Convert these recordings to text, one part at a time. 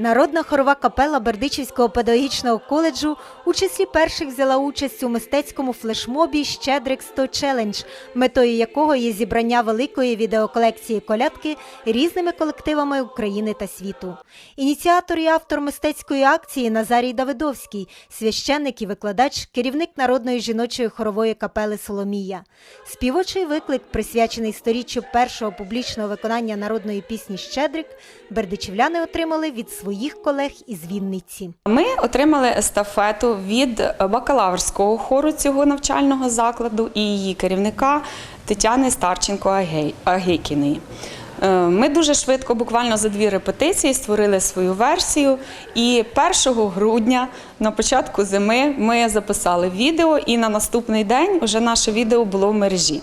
Народна хорова капела Бердичівського педагогічного коледжу у числі перших взяла участь у мистецькому флешмобі Щедрик 100 Челендж, метою якого є зібрання великої відеоколекції колядки різними колективами України та світу. Ініціатор і автор мистецької акції Назарій Давидовський, священник і викладач, керівник народної жіночої хорової капели Соломія. Співочий виклик, присвячений сторіччю першого публічного виконання народної пісні Щедрик, бердичівляни отримали від своїх колег із Вінниці. Ми отримали естафету від бакалаврського хору цього навчального закладу і її керівника Тетяни Старченко Агей- Агейкіної. Е, Ми дуже швидко, буквально за дві репетиції, створили свою версію. І 1 грудня, на початку зими, ми записали відео, і на наступний день вже наше відео було в мережі.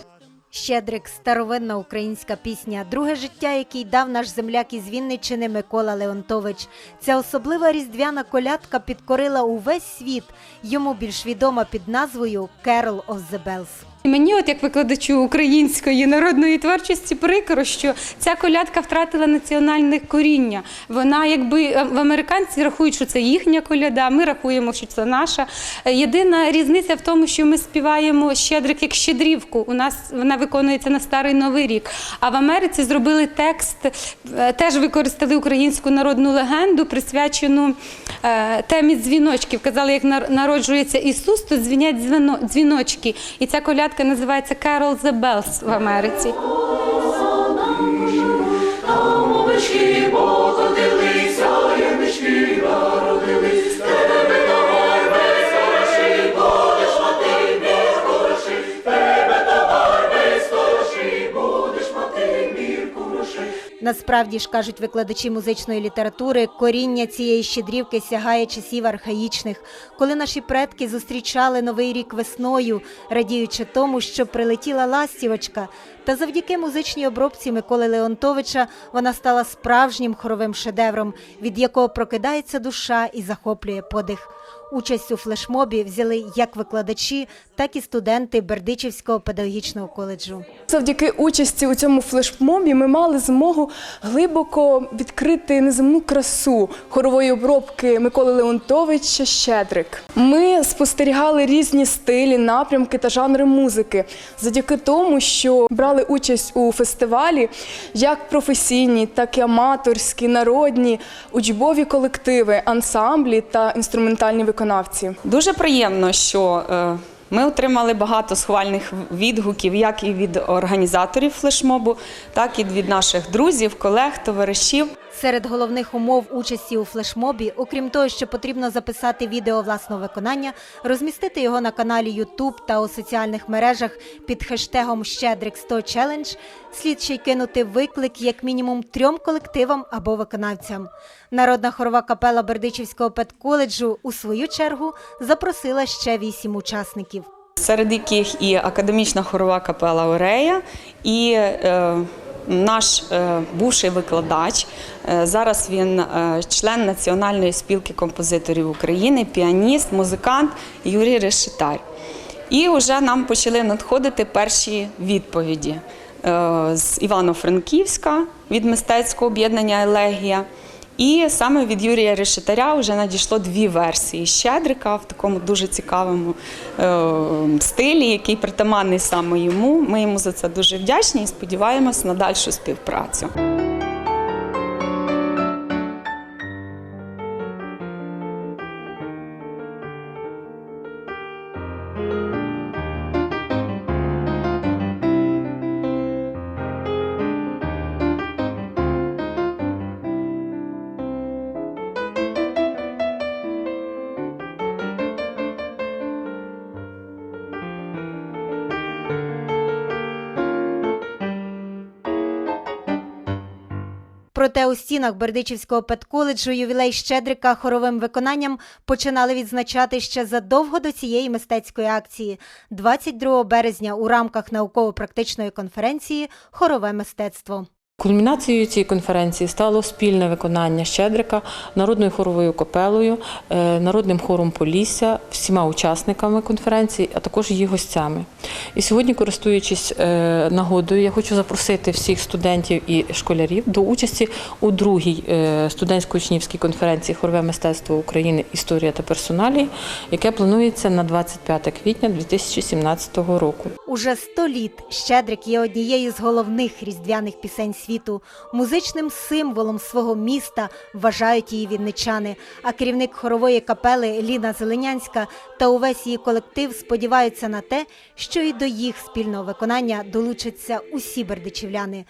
Щедрик старовинна українська пісня, друге життя, який дав наш земляк із Вінничини Микола Леонтович. Ця особлива різдвяна колядка підкорила увесь світ. Йому більш відома під назвою Carol of the Bells. Мені, от як викладачу української народної творчості, прикро, що ця колядка втратила національне коріння. Вона, якби е, в американці рахують, що це їхня коляда, ми рахуємо, що це наша. Е, Єдина різниця в тому, що ми співаємо щедрик як щедрівку. У нас вона виконується на старий новий рік. А в Америці зробили текст, е, теж використали українську народну легенду, присвячену темі дзвіночків. Казали, як народжується Ісус, то дзвінять дзвіночки. І ця колядка називається Carol the Bells в Америці. Насправді ж кажуть викладачі музичної літератури, коріння цієї щедрівки сягає часів архаїчних, коли наші предки зустрічали новий рік весною, радіючи тому, що прилетіла ластівочка. Та завдяки музичній обробці Миколи Леонтовича вона стала справжнім хоровим шедевром, від якого прокидається душа і захоплює подих. Участь у флешмобі взяли як викладачі, так і студенти Бердичівського педагогічного коледжу. Завдяки участі у цьому флешмобі ми мали змогу глибоко відкрити неземну красу хорової обробки Миколи Леонтовича Щедрик. Ми спостерігали різні стилі, напрямки та жанри музики, завдяки тому, що брали участь у фестивалі як професійні, так і аматорські, народні, учбові колективи, ансамблі та інструментальні виконавці. Дуже приємно, що е, ми отримали багато схвальних відгуків, як і від організаторів флешмобу, так і від наших друзів, колег, товаришів. Серед головних умов участі у флешмобі, окрім того, що потрібно записати відео власного виконання, розмістити його на каналі YouTube та у соціальних мережах під хештегом Щедрик 100 Challenge, слід ще й кинути виклик як мінімум трьом колективам або виконавцям. Народна хорова капела Бердичівського педколеджу у свою чергу запросила ще вісім учасників. серед яких і академічна хорова капела Орея, і е, наш е, бувший викладач. Е, зараз він е, член Національної спілки композиторів України, піаніст, музикант Юрій Решетар. І вже нам почали надходити перші відповіді з Івано-Франківська від мистецького об'єднання Елегія. І саме від Юрія Решетаря вже надійшло дві версії Щедрика в такому дуже цікавому е, стилі, який притаманний саме йому. Ми йому за це дуже вдячні і сподіваємось на дальшу співпрацю. Проте у стінах Бердичівського педколеджу ювілей Щедрика хоровим виконанням починали відзначати ще задовго до цієї мистецької акції, 22 березня у рамках науково-практичної конференції Хорове мистецтво. Кульмінацією цієї конференції стало спільне виконання Щедрика народною хоровою капелою, е, народним хором Полісся, всіма учасниками конференції, а також її гостями. І сьогодні, користуючись е, нагодою, я хочу запросити всіх студентів і школярів до участі у другій е, студентсько-учнівській конференції Хорове мистецтво України Історія та персоналії, яке планується на 25 квітня 2017 року. Уже сто літ Щедрик є однією з головних різдвяних пісень світу. Музичним символом свого міста вважають її вінничани. А керівник хорової капели Ліна Зеленянська та увесь її колектив сподіваються на те, що і до їх спільного виконання долучаться усі бердичівляни.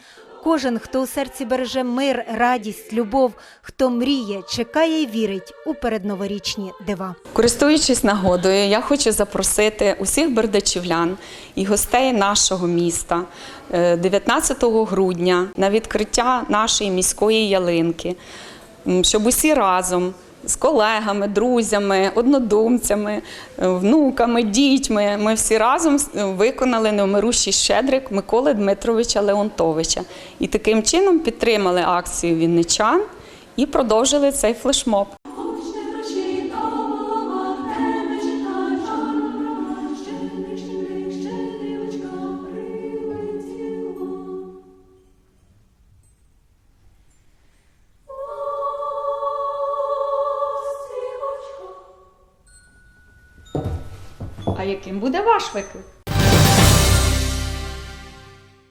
Кожен, хто у серці береже мир, радість, любов, хто мріє, чекає і вірить у передноворічні дива. Користуючись нагодою, я хочу запросити усіх бердачівлян і гостей нашого міста е, 19 грудня на відкриття нашої міської ялинки, щоб усі разом. З колегами, друзями, однодумцями, внуками, дітьми. Ми всі разом виконали невмирущий щедрик Миколи Дмитровича Леонтовича. І таким чином підтримали акцію вінничан і продовжили цей флешмоб. А яким буде ваш виклик?